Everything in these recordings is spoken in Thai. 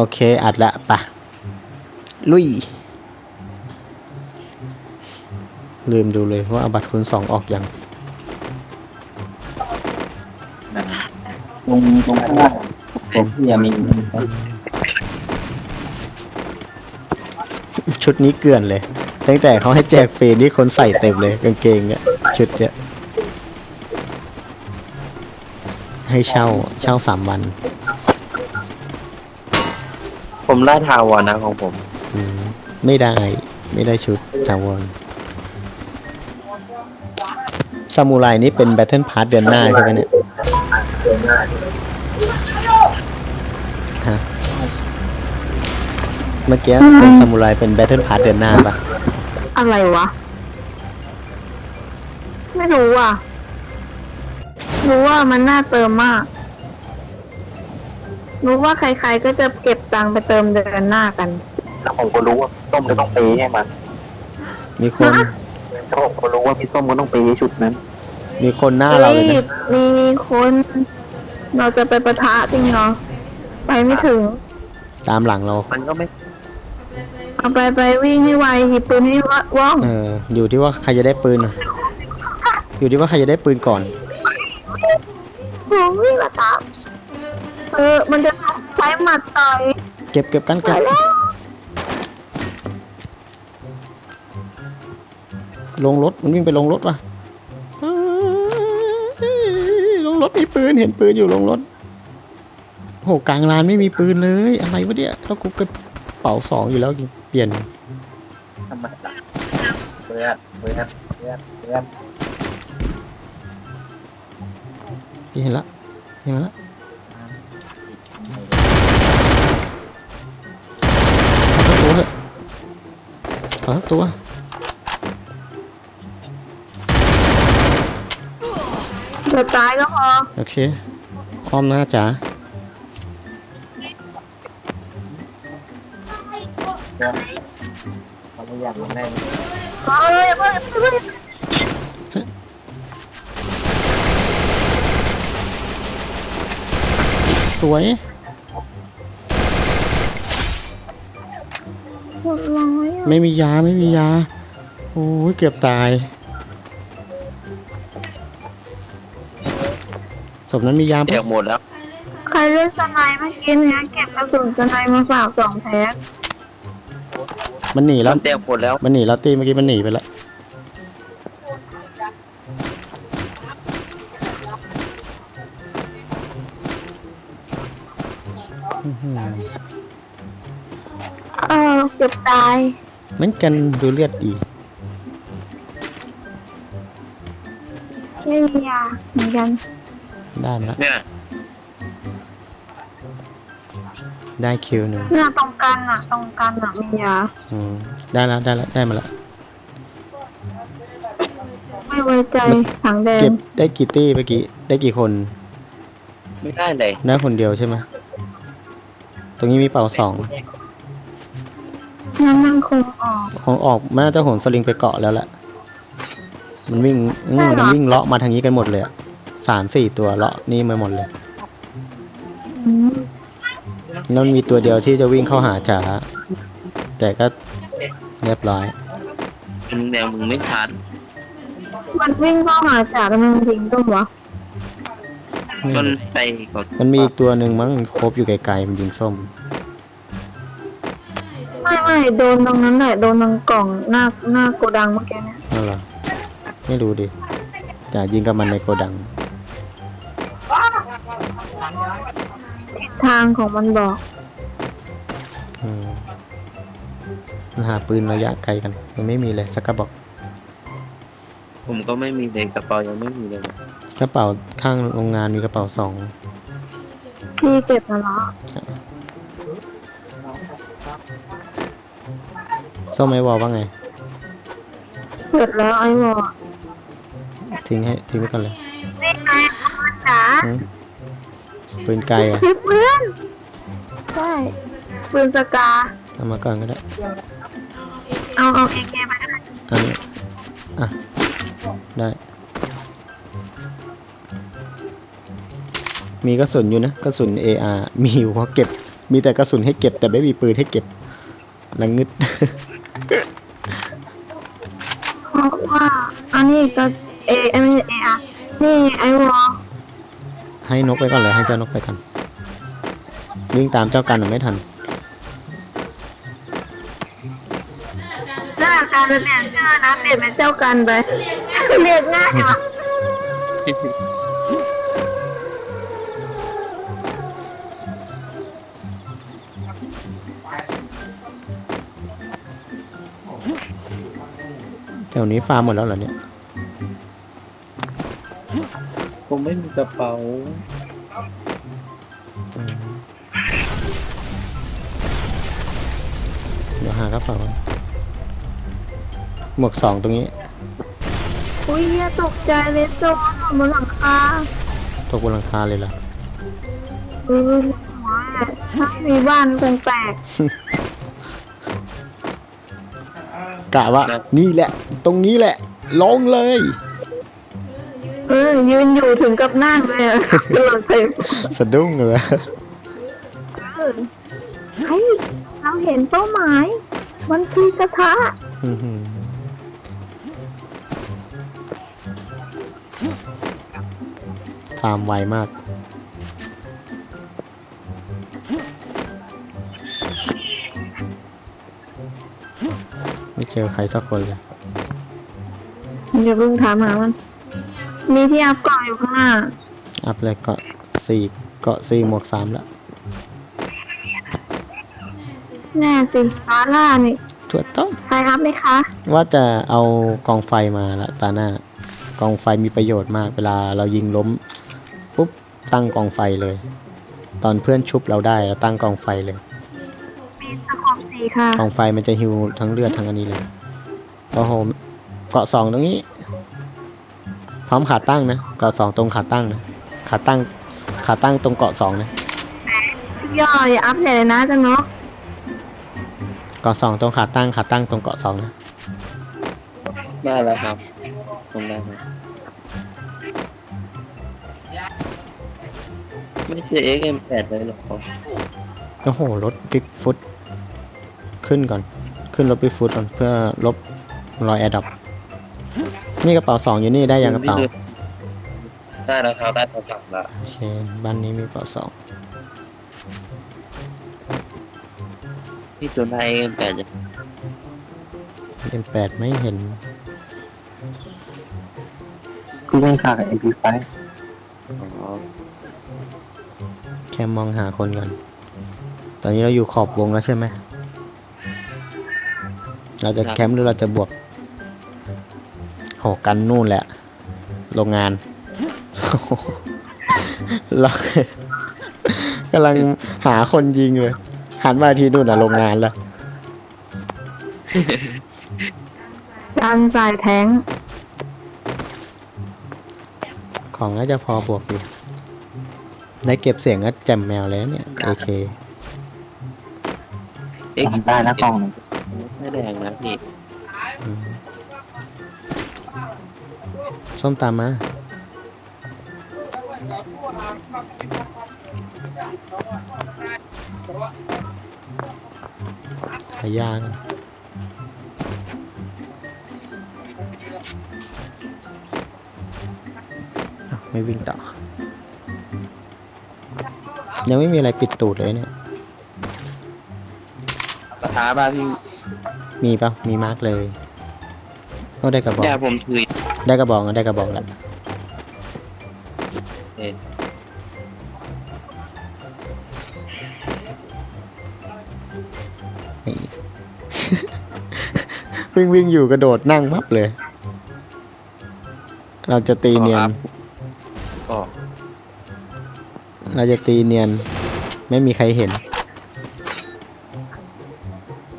โอเค อัดละปะลุย ลืมดูเลยว่าบัตรคูณสองออกยัง ตรงตรงข้างล่างผมที่จะมีชุดนี้เกลื่อนเลย ตั้งแต่เขาให้แจกฟรีนี่คนใส่เต็มเลยกางเกงเนี่ยชุดเนี่ยให้เช่าเช่าสามวัน ผมได้ทาวรนะของผม อืมไม่ได้ ไม่ได้ชุดจาวอนซามูไรนี่เป็นแบทเทิลพาร์ทเดือนหน้าใช่ไหมเนี่ยฮะเมื่อกี้เป็นซามูไรเป็นแบทเทิลพาร์ทเดือนหน้าปะอะไรวะ ไม่รู้อะ รู้ว่ามันน่าเติมมาก รู้ว่าใครๆก็จะเก็บตังค์ไปเติมเดือนหน้ากัน แล้วผมก็รู้ว่าส้มจะต้องเปย์ให้มันมีคนฮะแล้วผมก็รู้ว่าพี่ส้มก็ต้องเปย์ให้ชุดนั้น มีคนหน้าเราเลยฮ้นะมีคน เราจะไปประทะจริงเหรอ ไปไม่ถึง ตามหลังเรา มันก็ไม่เอาไปไปวิ่งให้ไวหยิบปืนให้ว่องเออ อยู่ที่ว่าใครจะได้ปืนอะอยู่ที่ว่าใครจะได้ปืนก่อนโอ้ยละครับ เออ มันจะใช้หมัดต่อยเก็บเก็บกันไปเก็บแล้วลงรถมันวิ่งไปลงรถว่ะลงรถมีปืนเห็นปืนอยู่ลงรถโหกลางลานไม่มีปืนเลย อะไรวะเนี่ยแล้วกูกระเป๋าสองอยู่แล้วเปลี่ยนทำไมล่ะเพื่อนเพื่อนเพื่อนเพื่อนพี่เห็นละเห็นละ อาสักตัวเถอะเอาสักตัวเดี๋ยวตายก็พอโอเคอ้อมหน้าจ๋าเขาไม่อยากลงแน่เอ้ยเพิ่งเพิ่งสวยหมดร้อยอะ ไม่มียาไม่มียา โอ้ยเกือบตาย ศพนั้นมียาเดี๋ยปะวหมดแล้วใครเล่นสไนเมื่อกี้เนี่ยเก็บกระสุนสไนมาฝากสองแพ็คมันหนีแล้วเดี๋ยวหมดแล้ว มันหนีแล้วตีเมื่อกี้มันหนีไปแล้วอื้อหือเออเกือบตาย เหมือนกันดูเลือดดีไม่มียาเหมือนกันได้มาแล้วเนี่ยได้คิวหนึ่งเนี่ยตรงกันอะ ตรงกันอะมียาอืมได้แล้วได้แล้วได้มาแล้วไม่ไว้ใจถังแดงเก็บได้กี่ตี้เมื่อกี้ได้กี่คนไม่ได้เลยได้คนเดียวใช่ไหมตรงนี้มีเป่าสอง นั่นมันคงออกของออกมันน่าจะโหนสลิงไปเกาะแล้วแหละ มันวิ่งอืมใช่เหรอมันวิ่งเลาะมาทางนี้กันหมดเลยอะสามสี่ตัวเลาะนี่มาหมดเลยอืมนั่นมีตัวเดียวที่จะวิ่งเข้าหาจ๋าแต่ก็เรียบร้อย มึงแนวมึงไม่ชัดมันวิ่งเข้าหาจากกันมันทิ้งต้นวะมันไปก่อนมันมีอีกตัวหนึ่งมั้งครบอยู่ไกลๆมันยิงส้ม ไม่ไม่โดนตรงนั้นแหละโดนตรงกล่องหน้าหน้าโกดังเมื่อกี้เนี่ยนั่นเหรอไม่รู้ดิจ๋ายิงกับมันในโกดังทิศทางของมันบอกอืมมันหาปืนระยะไกลกัน มันไม่มีเลยสักกระบอกผมก็ไม่มีเลยกระเป๋ายังไม่มีเลยกระเป๋าข้างโรงงานมีกระเป๋าสองพี่เก็บมาแล้ว ส้มไอวอลว่าไงเสร็จแล้วไอ้บอกทิ้งให้ทิ้งไว้ก่อนเลยนี่ไงจ๋าอืมปืนไกลอะคลิปเพื่อนใช่ปืนสกา เอามาก่อนก็ได้เอาเอาเอเกไปก็ได้อันนี้อะ ได้ มีกระสุนอยู่นะกระสุน AR มีอยู่เพราะเก็บ มีแต่กระสุนให้เก็บแต่ไม่มีปืนให้เก็บลังงึดเพ ราะว่าอันนี้ก็เอเอไม่ใช่เออะนี่ไอวอลให้นกไปก่อนเลยให้เจ้านกไปก่อนวิ่งตามเจ้ากันหนูไม่ทันหน้าการจะเปลี่ยนชื่อนะเปลี่ยนเป็นเจ้ากันไปเรียกง่ายอะ วนี้ฟาร์มหมดแล้วเหรอเนี่ย ผมไม่มีกระเป๋าอืมเดี๋ยวหากระเป๋าก่อนหมวกสองตรงนี้ อุ้ยเหี้ยตกใจเลยโจรอยู่บนหลังคาตกบนหลังคาเลยล่ะเออหัวแหละถ้ามีบ้านคงแตก กะว่า นี่แหละ ตรงนี้แหละลงเลย เออยืนอยู่ถึงกับนั่งเลยอะกำลังไปสะดุ้งเลยเออเฮ้ยเราเห็นเป้าหมาย มันคือกระทะอื้อหือฟาร์มไวมาก อใครสักคนเลยอย่าเพิ่งถามหามัน มีที่อัพเกาะอยู่ข้างหน้า อัพเลยเกาะสี่เกาะสี่หมวกสามแล้วแน่สิฟาร่านี่ถั่วต้มใครอัพไหมคะ ว่าจะเอากองไฟมาละตาหน้ากองไฟมีประโยชน์มากเวลาเรายิงล้มปุ๊บตั้งกองไฟเลย ตอนเพื่อนชุบเราได้เราตั้งกองไฟเลยมีส กอบสีค่ะกองไฟมันจะฮิวทั้งเลือดทั้งอันนี้เลยโอ้โหเกาะสองตรงนี้ พร้อมขาตั้งนะเกาะสองตรงขาตั้งนะขาตั้งขาตั้งตรงเกาะสองนะย่ออย่าอัพใหญ่เลยนะจังเนาะเกาะสองตรงขาตั้งขาตั้งตรงเกาะสองนะได้แล้วครับผมได้ครับไม่ใช่ XM8 เลยหรอกครับโอ้โหรถบิ๊กฟุต ขึ้นก่อน ขึ้นรถบิ๊กฟุตก่อนเพื่อลบรอยแอดดับนี่กระเป๋าสองอยู่นี่ได้ยังกระเป๋าได้แล้วครับได้โทรศัพท์แล้วโอเคบ้านนี้มีกระเป๋าสองพี่ตัวได้ XM8 จะเอ็มแปดไม่เห็นพี่ต้องขาด MP5 อ๋อแค่มองหาคนก่อนตอนนี้เราอยู่ขอบวงแล้วใช่ไหม เราจะแคมป์หรือเราจะบวกโหกันนู่นแหละ โรงงานเรากำลังหาคนยิงเลย หันมาทีนู่นอะโรงงานแล้วการสายแทงของน่าจะพอบวกอยู่ได้เก็บเสียงก็แจ่มแมวแล้วเนี่ย โอเค X ได้นะกล่อง ไม่แดงนะพี่อืมส้มตามมา ขายากันอ้าวไม่วิ่งต่อ ยังไม่มีอะไรปิดตูดเลยเนี่ยกระทะบ้าพี่ มีปะมีมาร์กเลยต้องได้กระบอกอย่าผมถือได้กระบอกอะได้กระบอกแล้วเองนี่ วิ่งวิ่งอยู่กระโดดนั่งมับเลย เราจะตีเนียน ก็ เราจะตีเนียน ไม่มีใครเห็น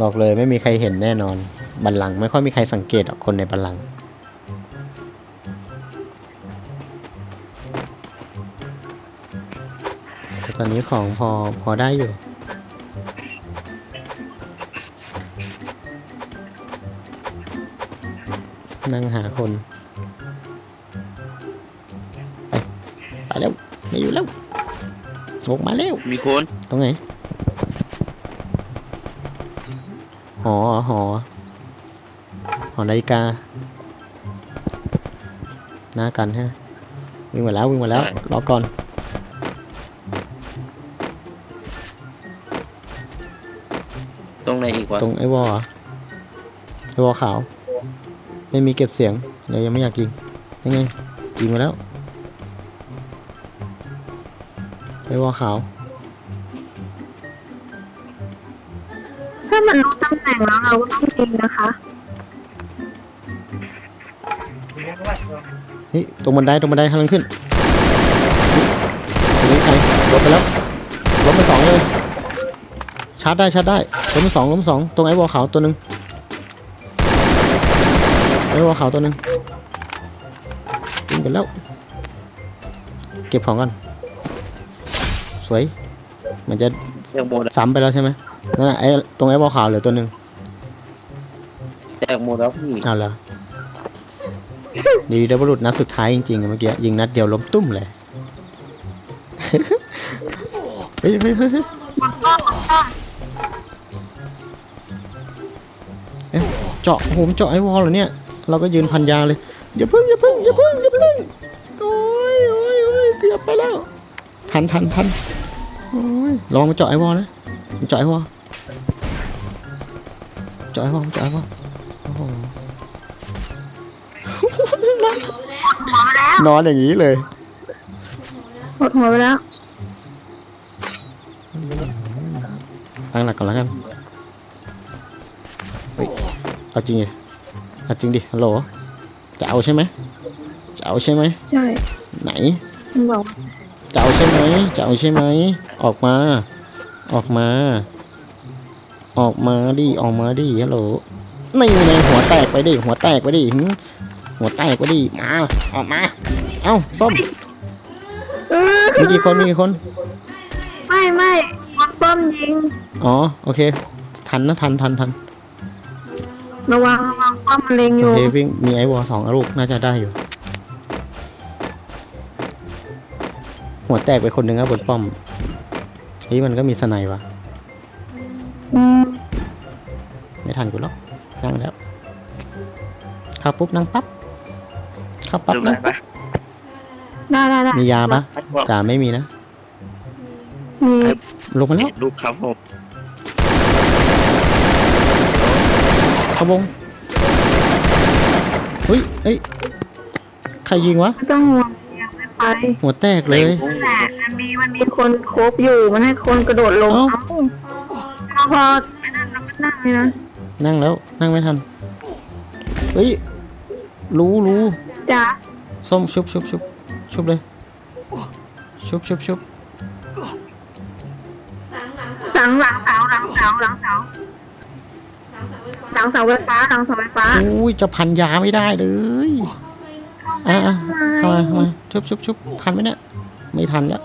บอกเลยไม่มีใครเห็นแน่นอน บัลลังก์ไม่ค่อยมีใครสังเกตหรอกคนในบัลลังก์แต่ตอนนี้ของพอพอได้อยู่นั่งหาคนไปไปแล้วไม่อยู่แล้วลงมาแล้วมีคนตรงไหน หอหอหอนาฬิกา หน้ากันฮะ วิ่งมาแล้ววิ่งมาแล้วรอก่อน ตรงไหนอีกวะตรงไอ้วอลอะไอ้วอลขาว ไม่มีเก็บเสียงเลยยังไม่อยากยิงยังไงยิงมาแล้วไอ้วอลขาว ถ้ามันรู้ตำแหน่งแล้วเราก็ต้องยิงนะคะ เฮ้ยตรงบันไดตรงบันไดทางขึ้นตรงนี้ใครลบไปแล้วลบไปสองเลยชาร์จได้ชาร์จได้ล้มไปสองล้มไปสองตรงไอ้วอลขาวตัวหนึ่งไอ้วอลขาวตัวหนึ่งยิงไปแล้ว เก็บของกันสวย มันจะเสียงโมดซ้ำไปแล้วใช่ไหมนั่นน่ะไอ้ตรงไอ้วอลขาวเหลือตัวหนึ่งแตกโมดแล้วพี่เอาเหรอดีดับบุรุษนัดสุดท้ายจริงๆอะเมื่อกี้ยิงนัดเดียวล้มตุ้มเลย เฮ้ยเฮ้ยเฮ้ยเฮ้ยเอ๊ะเจาะโอ้โหมนเจาะไอ้วอลเหรอเนี่ย เราก็ยืนพันยาเลยอย่าพึ่งอย่าพึ่งอย่าพึ่งอย่าพึ่งโอ้ยโอ้ยโอ้ยเกือบไปแล้ว ทันทันทันโอ้ย ลองมาเจาะไอ้วอลนะมันเจาะไอ้วอลเจาะไอ้วอลเจาะไอ้วอลโอ้โหนอนอย่างนี้เลยหมดหัวไปแล้วตั้งหลักก่อนแล้วกันเฮ้ยเอาจริงดิเอาจริงดิฮัลโหลจะเอาใช่ไหมจะเอาใช่ไหมใช่ไหนมันบอกจะเอาใช่ไหมจะเอาใช่ไหม ออกมา ออกมา ออกมาดิออกมาดิฮัลโหลนี่ไงหัวแตกไปดิหัวแตกไปดิหึหัวแตกไปดิมาออกมา เอ้าส้มเออมีกี่คนมีกี่คน ไม่ไม่มันป้อมยิงอ๋อโอเค ทันนะทันทันทันระวังระวังป้อมมันเล็งอโอยู่เควิ่งมีไอวอลสองลูกน่าจะได้อยู่ หัวแตกไปคนหนึ่งครับบนป้อม เฮ้ยมันก็มีสไนด์วะอืมไม่ทันกูหรอกนั่งแล้วเข้าปุ๊บนั่งปั๊บเข้าปั๊บดูไหนนั่งปั๊บปะได้ได้ได้มียาปะบอกจ่าไม่มีนะมีลงมาแล้วลูกครับผมเข้าวงเฮ้ยเฮ้ย ใครยิงวะไม่ต้องห่วงยังไม่ไปหัวแตกเลยแต่ มันมีมันมีคนโคบอยู่ มันให้คนกระโดดลงเอ้า เอ้าพอไอ้นั่นแล้วก็นั่งเลยนะนั่งแล้วนั่งไม่ทันเฮ้ยรู้รู้จ้าส้มชุบชุบชุบชุบเลย ชุบชุบชุบหลังหลังเสาหลังเสาหลังเสาหลังเสาไฟฟ้าหลังเสาไฟฟ้าอุ้ยจะพันยาไม่ได้เลยอะอะเข้ามาเข้ามาชุบชุบชุบทันไหมเนี่ยไม่ทันแล้ว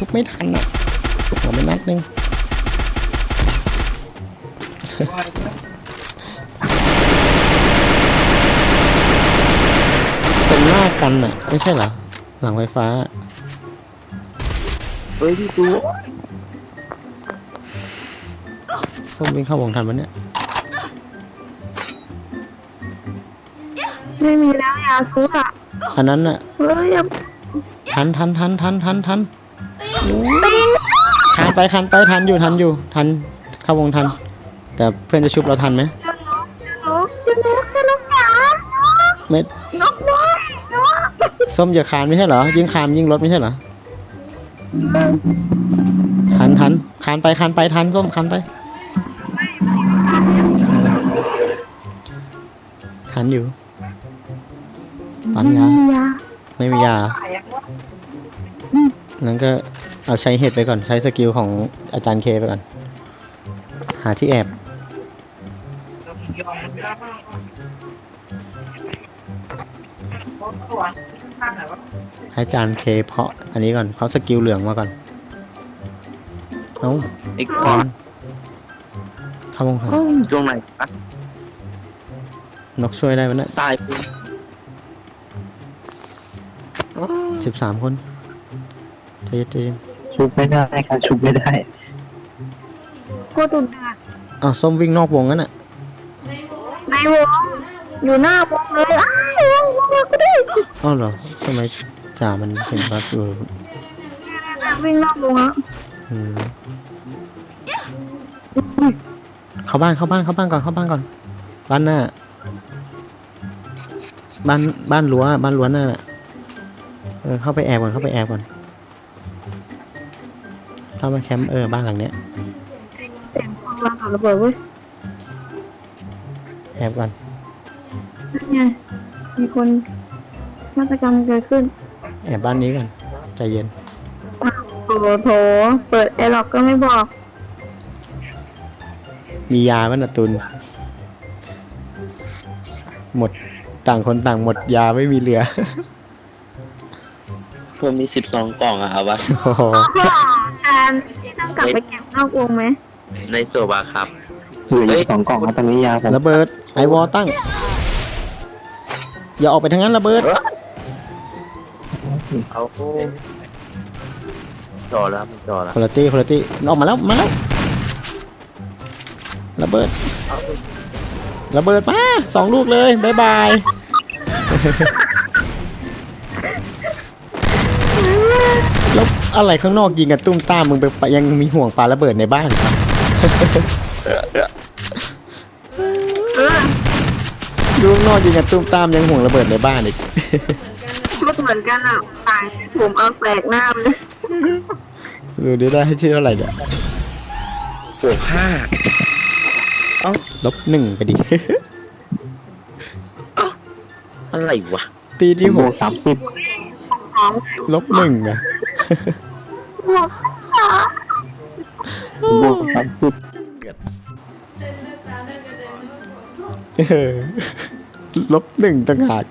ชุบไม่ทันอะหัวไม่นัดนึงตรงหน้ากันอะ ไม่ใช่เหรอ หลังไฟฟ้า เฮ้ยพี่ตัวส้มวิ่งเข้าวงทันปะเนี่ยไม่มีแล้วยาซุดอะอันนั้นอะเฮ้ยอย่าทันทันทันทันทันทันปิง ทันไปทันไปทันอยู่ทันอยู่ทันเข้าวงทัน แต่เพื่อนจะชุบเราทันไหมนกนกนกนกจ๋าไม่นกนกนกส้มอย่าคานไม่ใช่เหรอ ยิงคานยิงรถไม่ใช่เหรอทันทันคานไปคานไปทันส้มคานไป ทันอยู่ปั๊มยายาไม่มียานั้นก็ เอาใช้เห็ดไปก่อนใช้สกิลของอาจารย์เคไปก่อน หาที่แอบ ให้อาจารย์เคเพาะ อันนี้ก่อนเพาะสกิลเหลืองมาก่อนเอ้าไอ้ทันเข้าวงครับตรงไหนปะนกช่วยได้ไหมเนี่ยตายไปสิบสามคนใจเย็นใจเย็น ชุบไม่ได้ครับชุบไม่ได้โคตรดุดันอ้าวส้มวิ่งนอกวงงั้นอะในวงอยู่หน้าวงเลยอ้าววงวงก็ได้อ้าวเหรอทำไมจ่ามันเห็นว่าอยู่วิ่งนอกวงอะอืมเข้าบ้านเข้าบ้านเข้าบ้านก่อนเข้าบ้านก่อน บ้านหน้า บ้านบ้านรั้วบ้านรั้วหน้าน่ะเออเข้าไปแอบก่อนเข้าไปแอบก่อน เข้ามาแคมป์เออบ้านหลังเนี้ยเสียงฟังวางกับระเบิดเว้ยแอบก่อนนั่นไงมีคนฆาตกรรมเกิดขึ้นแอบบ้านนี้ก่อนใจเย็นอ้าวโถโถเปิดไอล็อกก็ไม่บอก มียาบ้านนะตุน หมดต่างคนต่างหมดยาไม่มีเหลือ ผมมีสิบสองกล่องอะครับว่าโอ้โห การที่ต้องกลับไปเก็บนอกวงไหมในโซบาครับ เหลืออีกสองกล่องครับตอนนี้ยาผมระเบิดไอวอลตั้ง อย่าออกไปทางนั้นระเบิดเอาจอแล้วมันจอแล้วคุณตี้คุณตี้ออกมาแล้วมาแล้วระเบิดระเบิดมาสองลูกเลยบายบาย อะไรข้างนอกยิงกันตุ้มตามมึงไปปะยังมีห่วงปลาระเบิดในบ้านครับเออดูข้างนอกยิงกันตุ้มตามยังห่วงระเบิดในบ้านอีกชุดเหมือนกันอะต่างผมเอาแตกหน้ามันเลยดูดิได้ให้ชื่อเท่าไหร่เนี่ยบวกห้าลบหนึ่งไปดิอะไรวะ ตีที่หบวกกสามสิบของลบหนึ่งอะ หัวขาบวกสามสิบเออลบหนึ่งต่างหาก